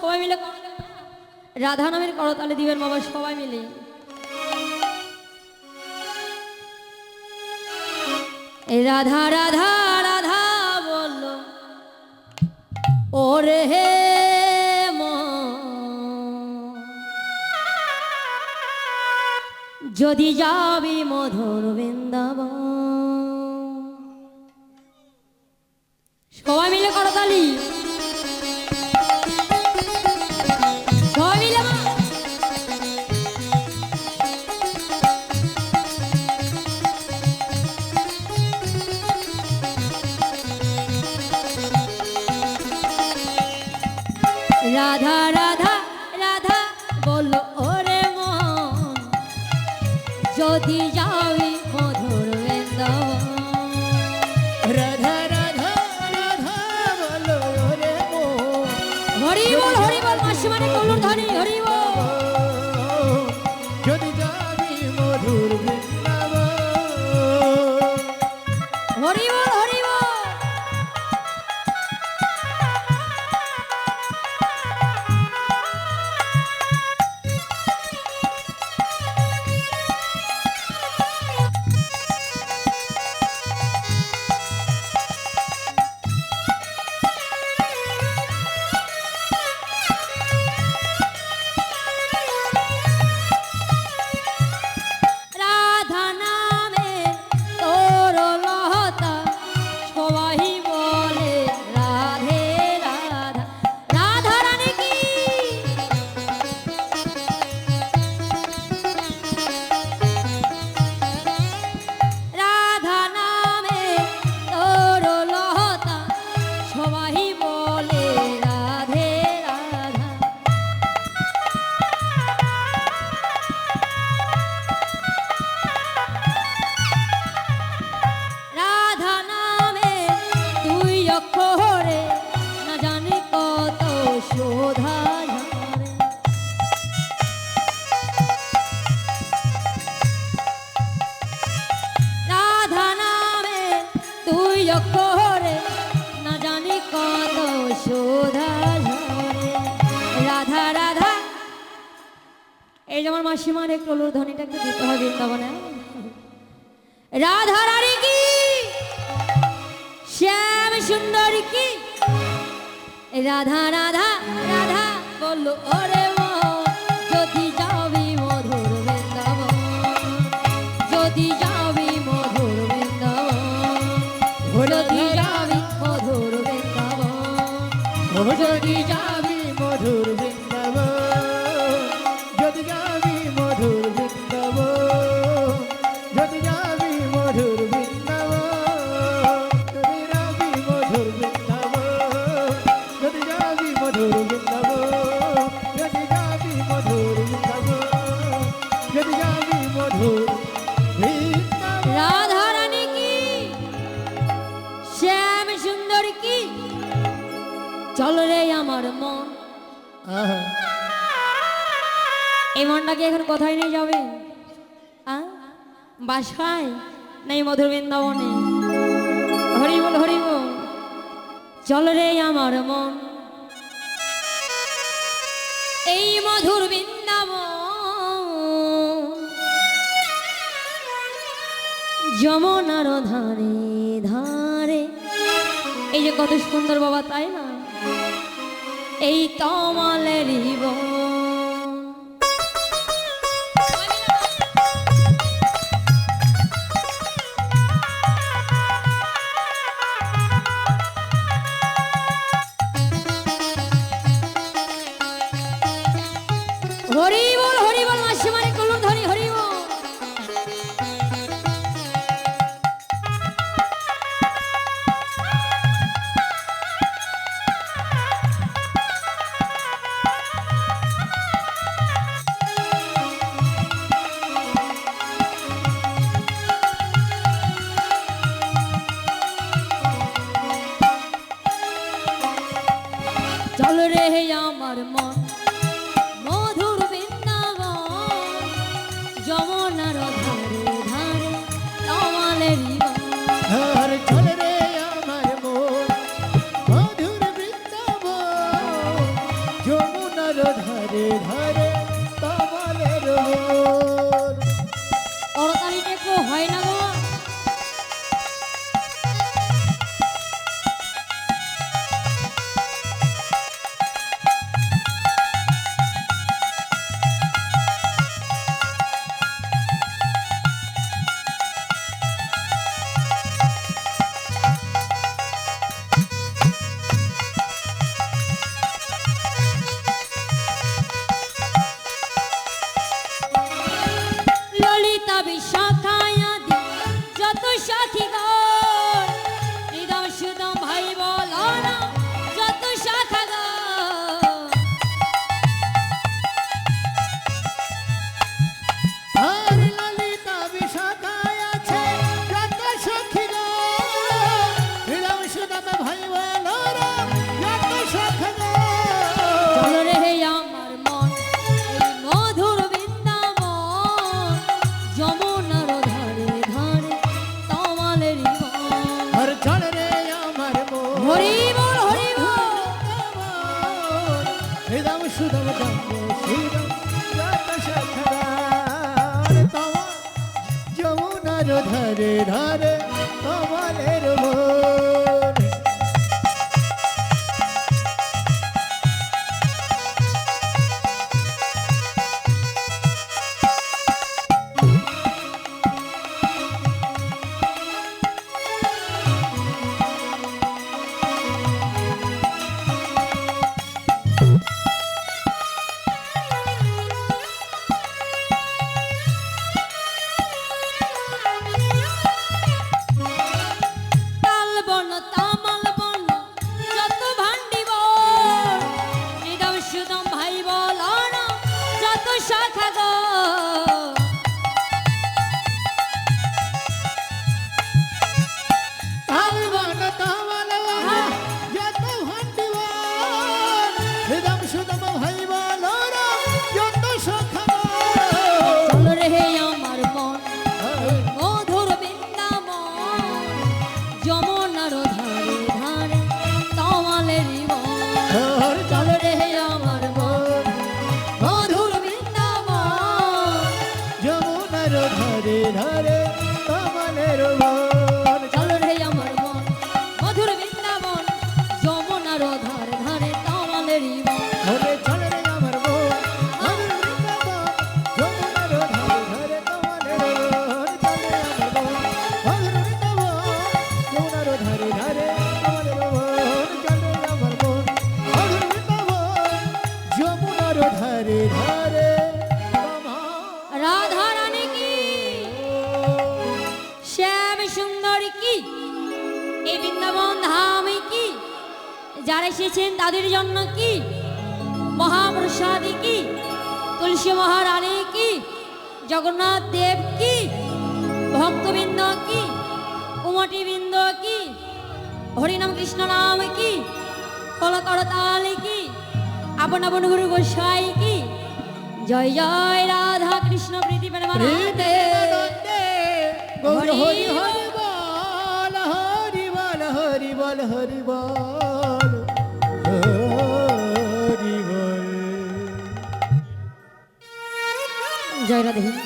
সবাই মিলে রাধা নামের করতালে দিবেন বাবা, সবাই মিলে। রাধা রাধা রাধা বলল ওরে হে যদি যাবি মধুর বৃন্দাবন। সবাই মিলে করতালি। রাধা এই যেমন মাসিমার একটু অলুর ধ্বনিটা একটু দিতে হবে বৃন্দাবনে। রাধা রানী কি? শ্যাম সুন্দর কি? রাধা রাধা রাধা বলল, ওরে চল রে আমার মন। এই মনটাকে এখন কোথায় নিয়ে যাবে? বাসায়? নেই মধুর বৃন্দাবনে? হরি বল চল রে আমার মন। এই মধুর বৃন্দাবন। যমনার ধারে ধারে। এই যে কত সুন্দর বাবা তাই না? এই কমলের জীবন ধরে ধরে কমলের ভোর ಮಾತಾ তোমার শ্যাম সুন্দর কি? এই ধাম কি? যারা এসেছেন তাদের জন্য কি? মহাপ্রসাদ কি? তুলসী মহারানী কি? জগন্নাথ দেব কি? ভক্তবৃন্দ কি? কুমটি বৃন্দ কি? হরিনাম কৃষ্ণ নাম কি? কলকরতাল কি? আপন আপন গুরু গোসাই কি? জয় জয় রাধা কৃষ্ণ প্রীতি জয় রাধে।